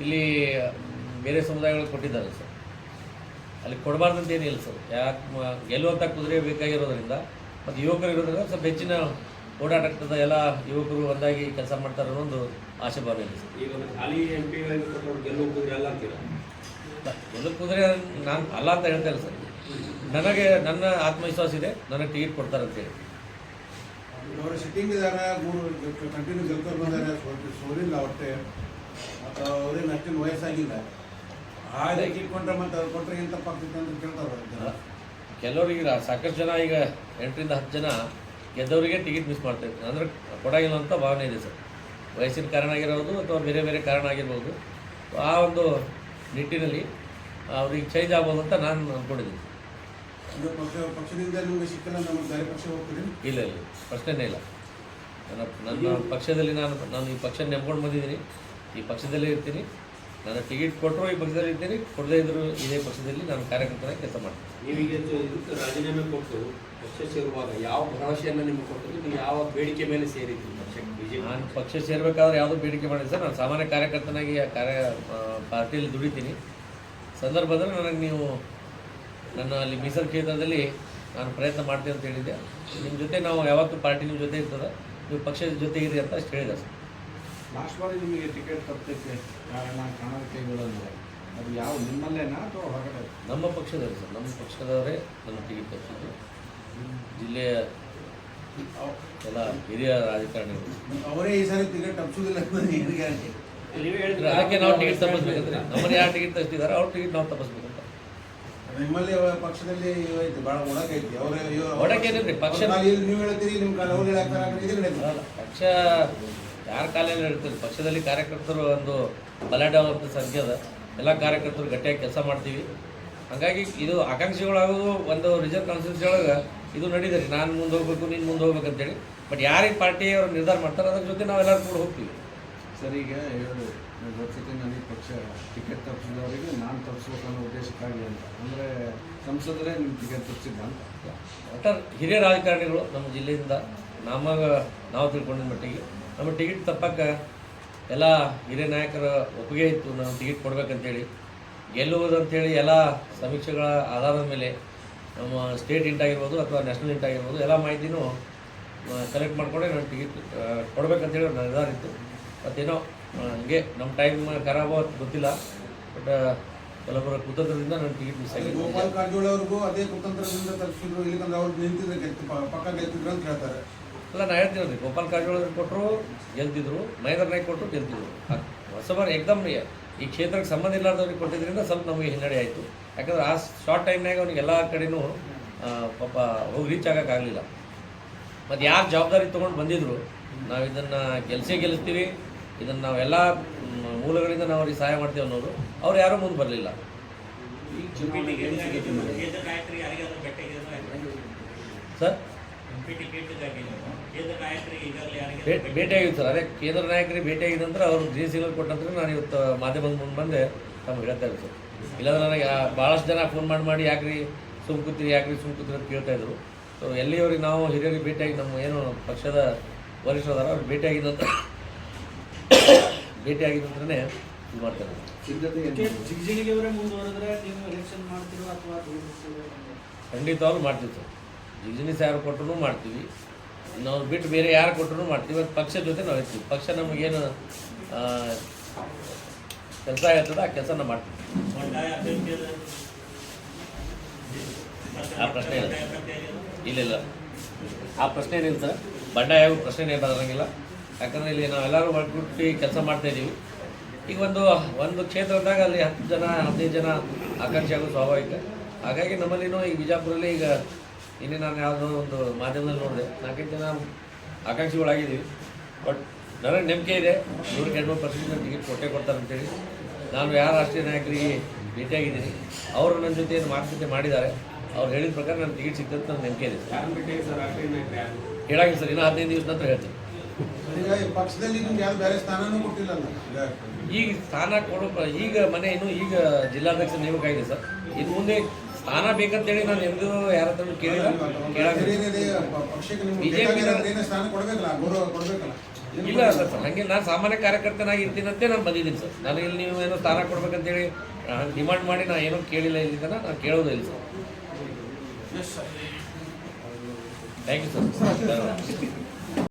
ಇಲ್ಲಿ ಬೇರೆ ಸಮುದಾಯಗಳು ಕೊಟ್ಟಿದ್ದಾರೆ ಸರ್. ಅಲ್ಲಿ ಕೊಡಬಾರ್ದಂತ ಏನಿಲ್ಲ ಸರ್. ಯಾಕೆ ಮ- ಗೆಲ್ಲುವಂಥ ಕುದುರೆ ಬೇಕಾಗಿರೋದ್ರಿಂದ ಮತ್ತು ಯುವಕರು ಇರೋದ್ರಿಂದ ಸ್ವಲ್ಪ ಹೆಚ್ಚಿನ ಓಡಾಟ ಆಗ್ತದೆ ಎಲ್ಲ ಯುವಕರು ಒಂದಾಗಿ ಕೆಲಸ ಮಾಡ್ತಾರೆ ಅನ್ನೋ ಒಂದು ಆಶೆ ಭಾವನೆ ಇದೆ ಸರ್. ಈಗ ಖಾಲಿ ಎಂ ಪಿ ಕೊಟ್ಟವ್ರು ಗೆಲ್ಲುವ ಕುದುರೆ ಅಲ್ಲ ಅಂತೀರ? ಗೆಲ್ಲುವ ಕುದುರೆ ನಾನು ಅಲ್ಲ ಅಂತ ಹೇಳ್ತಾ ಇಲ್ಲ ಸರ್. ನನಗೆ ನನ್ನ ಆತ್ಮವಿಶ್ವಾಸ ಇದೆ ನನಗೆ ಟಿಕೆಟ್ ಕೊಡ್ತಾರೆ ಅಂತೇಳಿ ಅವರು ಸಿಟ್ಟಿಂಗ್ ಇದ್ದಾರೆ ಮೂರು ಕಂಟಿನ್ಯೂ ಗೆಲ್ಕೊಂಡು ಬಂದಾರೆ ಸೋಲಿಲ್ಲ ಹೊಟ್ಟೆ. ಮತ್ತು ಅವ್ರೇನು ಅಷ್ಟು ವಯಸ್ಸಾಗಿಲ್ಲ. ಹಾಗೆ ಇಟ್ಕೊಂಡ್ರೆ ಮತ್ತೆ ಅವ್ರು ಕೊಟ್ಟರೆ ಎಂತ ತಪ್ಪಾಗ್ತೈತೆ ಅಂತ ಕೇಳ್ತಾರೆ. ಕೆಲವರಿಗೆ ಸಾಕಷ್ಟು ಜನ ಈಗ ಎಂಟರಿಂದ ಹತ್ತು ಜನ ಗೆದ್ದವರಿಗೆ ಟಿಕೆಟ್ ಮಿಸ್ ಮಾಡ್ತಾರೆ ಅಂದ್ರೆ ಕೊಡಾಗಿಲ್ಲ ಅಂತ ಭಾವನೆ ಇದೆ ಸರ್. ವಯಸ್ಸಿನ ಕಾರಣ ಆಗಿರ್ಬೋದು ಅಥವಾ ಬೇರೆ ಬೇರೆ ಕಾರಣ ಆಗಿರ್ಬೋದು. ಆ ಒಂದು ನಿಟ್ಟಿನಲ್ಲಿ ಅವ್ರಿಗೆ ಚೇಂಜ್ ಆಗ್ಬೋದು ಅಂತ ನಾನು ಅಂದ್ಕೊಂಡಿದ್ದೀನಿ ಪಕ್ಷದಿಂದ ನಿಮಗೆ ಸಿಕ್ಕಿಲ್ಲ ನಮಗೆ ಬೇರೆ ಪಕ್ಷ ಹೋಗ್ತೀರಿ? ಇಲ್ಲ ಇಲ್ಲ. ಪ್ರಶ್ನೆನೇ ಇಲ್ಲ. ನನ್ನ ನನ್ನ ಪಕ್ಷದಲ್ಲಿ ನಾನು ನಾನು ಈ ಪಕ್ಷ ನೆಮ್ಕೊಂಡು ಬಂದಿದ್ದೀನಿ. ಈ ಪಕ್ಷದಲ್ಲೇ ಇರ್ತೀನಿ. ನಾನು ಟಿಕೆಟ್ ಕೊಟ್ಟರು ಈ ಪಕ್ಷದಲ್ಲಿ ಇರ್ತೀನಿ. ಕೊಡದೇ ಇದ್ದರೂ ಇದೇ ಪಕ್ಷದಲ್ಲಿ ನಾನು ಕಾರ್ಯಕರ್ತರಾಗಿ ಕೆಲಸ ಮಾಡ್ತೀನಿ. ನೀವೀಗ ರಾಜೀನಾಮೆ ಕೊಟ್ಟು ಪಕ್ಷ ಸೇರುವಾಗ ಯಾವ ಭರವಸೆಯನ್ನು ನಿಮಗೆ ಕೊಟ್ಟರು ನೀವು ಯಾವ ಬೇಡಿಕೆ ಮೇಲೆ ಸೇರಿದ್ದೀನಿ ಪಕ್ಷಕ್ಕೆ? ಬಿಜೆಪಿ ನಾನು ಪಕ್ಷ ಸೇರಬೇಕಾದ್ರೆ ಯಾವುದೋ ಬೇಡಿಕೆ ಮಾಡಿಲ್ಲ ಸರ್. ನಾನು ಸಾಮಾನ್ಯ ಕಾರ್ಯಕರ್ತನಾಗಿ ಆ ಕಾರ್ಯ ಪಾರ್ಟಿಯಲ್ಲಿ ದುಡಿತೀನಿ. ಸಂದರ್ಭದಲ್ಲಿ ನನಗೆ ನೀವು ನನ್ನ ಅಲ್ಲಿ ಮೀಸಲು ಕ್ಷೇತ್ರದಲ್ಲಿ ನಾನು ಪ್ರಯತ್ನ ಮಾಡ್ತೀನಿ ಅಂತ ಹೇಳಿದ್ದೆ. ನಿಮ್ಮ ಜೊತೆ ನಾವು ಯಾವತ್ತೂ ಪಾರ್ಟಿ ನಿಮ್ಮ ಜೊತೆ ಇರ್ತದೆ. ನೀವು ಪಕ್ಷದ ಜೊತೆ ಇರಿ ಅಂತ ಅಷ್ಟು ಹೇಳಿದೆ ಸರ್. ಲಾಸ್ಟ್ ಬಾರಿ ನಿಮಗೆ ಟಿಕೆಟ್ ತಪ್ಪಕ್ಕೆ ಕಾರಣ ಕಾರಣಕೈಗಳಂದ್ರೆ ಅದು ಯಾವ ನಿಮ್ಮಲ್ಲೇನಾ ಅಥವಾ ಹೊರಗಡೆ? ನಮ್ಮ ಪಕ್ಷದವರು ಸರ್. ನಮ್ಮ ಪಕ್ಷದವರೇ ನನ್ನ ಟಿಕೆಟ್ ತಪ್ಪಿಸಿದ್ರು ಜಿಲ್ಲೆಯ ಎಲ್ಲ ಹಿರಿಯ ರಾಜಕಾರಣಿಗಳು. ಅವರೇ ಈ ಸಾರಿ ಟಿಕೆಟ್ ತಪ್ಪಿಸೋದಿಲ್ಲ ಏನು ಗ್ಯಾರಂಟಿ ನೀವೇ ಹೇಳಿದ್ರೆ ಅದಕ್ಕೆ ನಾವು ಟಿಕೆಟ್ ತಪ್ಪಿಸ್ಬೇಕಂದ್ರೆ ನಮ್ಮನ್ನ ಯಾರು ಟಿಕೆಟ್ ತಪ್ಪಿಸಿದಾರೆ ಅವ್ರ ಟಿಕೆಟ್ ನಾವು ತಪ್ಪಿಸ್ಬೇಕಂತ. ನಿಮ್ಮಲ್ಲಿ ಅವ ಪಕ್ಷದಲ್ಲಿ ಐತಿ ಭಾಳ ಅವರ ಅವ್ರ ಒಡಕೇನಿಲ್ರಿ, ಪಕ್ಷ- ನೀವು ಹೇಳ್ತೀರಿ ನಿಮ್ಮ ಕಾಲ ಅವ್ರು ಹೇಳಕ್ತಾರ ಇದು ಪಕ್ಷ ಯಾರ ಕಾಲಲ್ಲಿ ಹೇಳ್ತೀರಿ ಪಕ್ಷದಲ್ಲಿ ಕಾರ್ಯಕರ್ತರು ಒಂದು ಬಲಾಢ್ಯ ಆಗುವಂಥ ಸಂಖ್ಯೆ ಅದ. ಎಲ್ಲ ಕಾರ್ಯಕರ್ತರು ಗಟ್ಟಿಯಾಗಿ ಕೆಲಸ ಮಾಡ್ತೀವಿ. ಹಾಗಾಗಿ ಇದು ಆಕಾಂಕ್ಷಿಗಳಾಗೋದು ಒಂದು ರಿಸರ್ವ್ ಕಾನ್ಸ್ಟಿಟ್ಯೂನ್ಸಿ ಒಳಗೆ ಇದು ನಡೀತದೆ ನಾನು ಮುಂದೆ ಹೋಗ್ಬೇಕು ನೀನು ಮುಂದೆ ಹೋಗ್ಬೇಕು ಅಂತೇಳಿ ಬಟ್ ಯಾರಿಗೆ ಪಾರ್ಟಿ ಅವರು ನಿರ್ಧಾರ ಮಾಡ್ತಾರೆ ಅದ್ರ ಜೊತೆ ನಾವೆಲ್ಲರೂ ಕೂಡ ಹೋಗ್ತೀವಿ. ಸರ್ ಈಗ ಹೇಳಿ ಜೊತೆ ನನಗೆ ಪಕ್ಷ ಟಿಕೆಟ್ ತಪ್ಪಿಸಿದವರಿಗೆ ನಾನು ತಪ್ಪಿಸ್ಬೇಕು ಅನ್ನೋ ಉದ್ದೇಶಕ್ಕಾಗಿ ಅಂತ. ಅಂದರೆ ಸಂಸದರೇ ನಿಮ್ಮ ಟಿಕೆಟ್ ತಪ್ಪಿಸಿದ್ದ ಅಂತ. ಒಟ್ಟಾರೆ ಹಿರಿಯ ರಾಜಕಾರಣಿಗಳು ನಮ್ಮ ಜಿಲ್ಲೆಯಿಂದ ನಮಗೆ ನಾವು ತಿಳ್ಕೊಂಡಿದ್ದ ಮಟ್ಟಿಗೆ ನಮ್ಮ ಟಿಕೆಟ್ ತಪ್ಪಕ್ಕೆ ಎಲ್ಲ ಹಿರಿಯ ನಾಯಕರ ಒಪ್ಪಿಗೆ ಇತ್ತು, ನಾವು ಟಿಕೆಟ್ ಕೊಡ್ಬೇಕಂತೇಳಿ. ಗೆಲ್ಲುವುದಂತೇಳಿ ಎಲ್ಲ ಸಮೀಕ್ಷೆಗಳ ಆಧಾರದ ಮೇಲೆ ನಮ್ಮ ಸ್ಟೇಟ್ ಇಂಟ್ ಆಗಿರ್ಬೋದು ಅಥವಾ ನ್ಯಾಷನಲ್ ಇಂಟ್ ಆಗಿರ್ಬೋದು ಎಲ್ಲ ಮಾಹಿತಿನೂ ಕಲೆಕ್ಟ್ ಮಾಡಿಕೊಂಡೇ ನಾನು ಟಿಕೆಟ್ ಕೊಡ್ಬೇಕಂತೇಳಿ ನಿರ್ಧಾರ ಇತ್ತು. ಮತ್ತೇನೋ ಹಂಗೆ ನಮ್ಮ ಟೈಮ್ ಖರಾಬ್ ಅಂತ ಗೊತ್ತಿಲ್ಲ. ಬಟ್ ಕೆಲವರ ಕುತಂತ್ರದಿಂದ ನಾನು ಟಿಕೆಟ್ ಮಿಸ್ ಆಗಿದೆ ಗೋಪಾಲ್ ಕಾರಜೋಳ ಅವ್ರಿಗೂ ಅದೇ ಕುತಂತ್ರದಿಂದ ತಲುಪಿಸಿದ್ರು. ಇಲ್ಲಿಕಂದ್ರೆ ಅವ್ರು ನಿಂತಿದ್ರೆ ಪಕ್ಕ ಗೆಲ್ತಿದ್ರು ಅಂತ ಹೇಳ್ತಾರೆ. ಅಲ್ಲ ನಾ ಹೇಳ್ತೀನಿ ಗೋಪಾಲ್ ಕಾರಜೋಳ ಕೊಟ್ಟರು ಗೆಲ್ತಿದ್ರು. ಮಹೇಂದ್ರ ನಾಯ್ಕ ಕೊಟ್ಟರು ಗೆಲ್ತಿದ್ರು ಹೊಸಬರ ಎಕ್ದಮ್ ಈ ಕ್ಷೇತ್ರಕ್ಕೆ ಸಂಬಂಧ ಇಲ್ಲಾರ್ದವ್ರಿಗೆ ಕೊಟ್ಟಿದ್ದರಿಂದ ಸ್ವಲ್ಪ ನಮಗೆ ಹಿನ್ನಡೆ ಆಯಿತು. ಯಾಕಂದ್ರೆ ಆ ಶಾರ್ಟ್ ಟೈಮ್ನಾಗ ಅವ್ನಿಗೆ ಎಲ್ಲ ಕಡೆನೂ ಆ, ಪಾಪ ಹೋಗಿ ರೀಚ್ ಆಗೋಕ್ಕಾಗಲಿಲ್ಲ ಮತ್ತು ಯಾರು ಜವಾಬ್ದಾರಿ ತೊಗೊಂಡು ಬಂದಿದ್ರು ನಾವು ಇದನ್ನು ಗೆಲ್ಸೇ ಗೆಲ್ಲಿಸ್ತೀವಿ. ಇದನ್ನು ನಾವೆಲ್ಲ ಮೂಲಗಳಿಂದ ನಾವು ಅವ್ರಿಗೆ ಸಹಾಯ ಮಾಡ್ತೀವಿ ಅನ್ನೋರು ಅವ್ರು ಯಾರೂ ಮುಂದೆ ಬರಲಿಲ್ಲ? ಸರ್? ಭೇಟಿಯಾಗಿತ್ತು ಸರ್. ಅದೇ ಕೇಂದ್ರ ನಾಯಕರಿಗೆ ಭೇಟಿಯಾಗಿದೆ ಅಂದ್ರೆ ಅವರು ಜಿ ಸಿಗ್ನಲ್ ಕೊಟ್ಟಂದ್ರೆ ನಾನು ಇವತ್ತು ಮಾಧ್ಯಮದ ಮುಂದೆ ಬಂದೆ ತಮ್ಗೆ ಹೇಳ್ತಾ ಇದ್ದೆ ಸರ್. ಇಲ್ಲಾಂದ್ರೆ ನನಗೆ ಭಾಳಷ್ಟು ಜನ ಫೋನ್ ಮಾಡಿ ಮಾಡಿ ಯಾಕ್ರಿ ಸುಮ್ ಕೂತೀರಿ ಯಾಕ್ರಿ ಸುಮ್ ಕೂತೀರಿ ಅಂತ ಕೇಳ್ತಾ ಇದ್ರು. ಸೊ ಎಲ್ಲಿಯವ್ರಿಗೆ ನಾವು ಹಿರಿಯರಿಗೆ ಭೇಟಿಯಾಗಿ ನಮ್ಮ ಏನು ಪಕ್ಷದ ವರಿಷ್ಠರದಾರ ಅವ್ರು ಭೇಟಿಯಾಗಿದ್ದ ಭೇಟಿ ಭೇಟಿಯಾಗಿದ್ದ ನಂತರನೇ ಇದು ಮಾಡ್ತಾರೆ ಅಥವಾ ಖಂಡಿತವಾಗ್ಲೂ ಮಾಡ್ತೀವಿ ಸರ್. ಬಿಸ್ನೆಸ್ ಯಾರು ಕೊಟ್ಟರು ಮಾಡ್ತೀವಿ. ನಾವು ಬಿಟ್ಟು ಬೇರೆ ಯಾರು ಕೊಟ್ಟರು ಮಾಡ್ತೀವಿ. ಮತ್ತು ಪಕ್ಷದ ಜೊತೆ ನಾವು ಇರ್ತೀವಿ. ಪಕ್ಷ ನಮಗೇನು ಕೆಲಸ ಆಗ್ತದೆ ಆ ಕೆಲಸನ ಮಾಡ್ತೀವಿ? ಆ ಪ್ರಶ್ನೆ ಇಲ್ಲ. ಇಲ್ಲ ಇಲ್ಲ. ಆ ಪ್ರಶ್ನೆ ಏನಿಲ್ಲ ಸರ್? ಬಂಡಾಯ ಪ್ರಶ್ನೆ ಏನು ಬರಂಗಿಲ್ಲ ಯಾಕಂದರೆ ಇಲ್ಲಿ ನಾವೆಲ್ಲರೂ ಒಗ್ಗೂಡಿ ಕೆಲಸ ಮಾಡ್ತಾ ಇದ್ದೀವಿ. ಈಗ ಒಂದು ಒಂದು ಕ್ಷೇತ್ರದಾಗ ಅಲ್ಲಿ ಹತ್ತು ಜನ, ಹದಿನೈದು ಜನ ಆಕಾಂಕ್ಷಿ ಆಗೋದು ಸ್ವಾಭಾವಿಕ. ಹಾಗಾಗಿ ನಮ್ಮಲ್ಲಿನೂ ಈ ಬಿಜಾಪುರಲ್ಲಿ ಈಗ ಇನ್ನೇ ನಾನು ಯಾವುದೋ ಒಂದು ಮಾಧ್ಯಮದಲ್ಲಿ ನೋಡಿದೆ. ನಾಲ್ಕೈದು ಜನ ಆಕಾಂಕ್ಷಿಗಳಾಗಿದ್ದೀವಿ. ಬಟ್ ನನಗೆ ನಂಬಿಕೆ ಇದೆ. ನೂರಕ್ಕೆ ಎರಡುನೂರು ಪರ್ಸೆಂಟ್ ಟಿಕೆಟ್ ಕೊಟ್ಟೆ ಕೊಡ್ತಾರೆ ಅಂತೇಳಿ. ನಾನು ಯಾರು ರಾಷ್ಟ್ರೀಯ ನಾಯಕರಿಗೆ ಭೇಟಿಯಾಗಿದ್ದೀನಿ. ಅವರು ನನ್ನ ಜೊತೆ ಏನು ಮಾತುಕತೆ ಮಾಡಿದ್ದಾರೆ. ಅವ್ರು ಹೇಳಿದ ಪ್ರಕಾರ ನನ್ನ ಟಿಕೆಟ್ ಸಿಗ್ತದೆ ನನ್ನ ನಂಬಿಕೆ ಇದೆ. ಯಾರನ್ನ ಸರ್. ಇನ್ನೂ ಹದಿನೈದು ದಿವಸ ನಂತರ ಹೇಳ್ತೀನಿ. ಈಗ ಸ್ಥಾನ ಕೊಡೋ ಈಗ ಮನೆ ಇನ್ನು ಈಗ ಜಿಲ್ಲಾಧ್ಯಕ್ಷ ನೇಮಕ ಆಗಿದೆ ಸರ್. ಇನ್ನು ಮುಂದೆ ಸ್ಥಾನ ಬೇಕಂತೇಳಿ ನಾನು ಎಂದೂ ಯಾರ ಹತ್ರ ಕೇಳಿಲ್ಲ ಬಿಜೆಪಿ ಇಲ್ಲ ಸರ್ ಹಾಗೆ ನಾನು ಸಾಮಾನ್ಯ ಕಾರ್ಯಕರ್ತನಾಗಿ ಇರ್ತೀನಂತೆ ನಾನು ಬಂದಿದ್ದೀನಿ ಸರ್. ನಾನು ಇಲ್ಲಿ ನೀವು ಏನೋ ಸ್ಥಾನ ಕೊಡ್ಬೇಕಂತೇಳಿ ಡಿಮಾಂಡ್ ಮಾಡಿ ನಾನು ಏನೋ ಕೇಳಿಲ್ಲ ಇಲ್ಲಿ ನಾನು ಕೇಳೋದೇ ಇಲ್ಲ ಸರ್. Thank you sir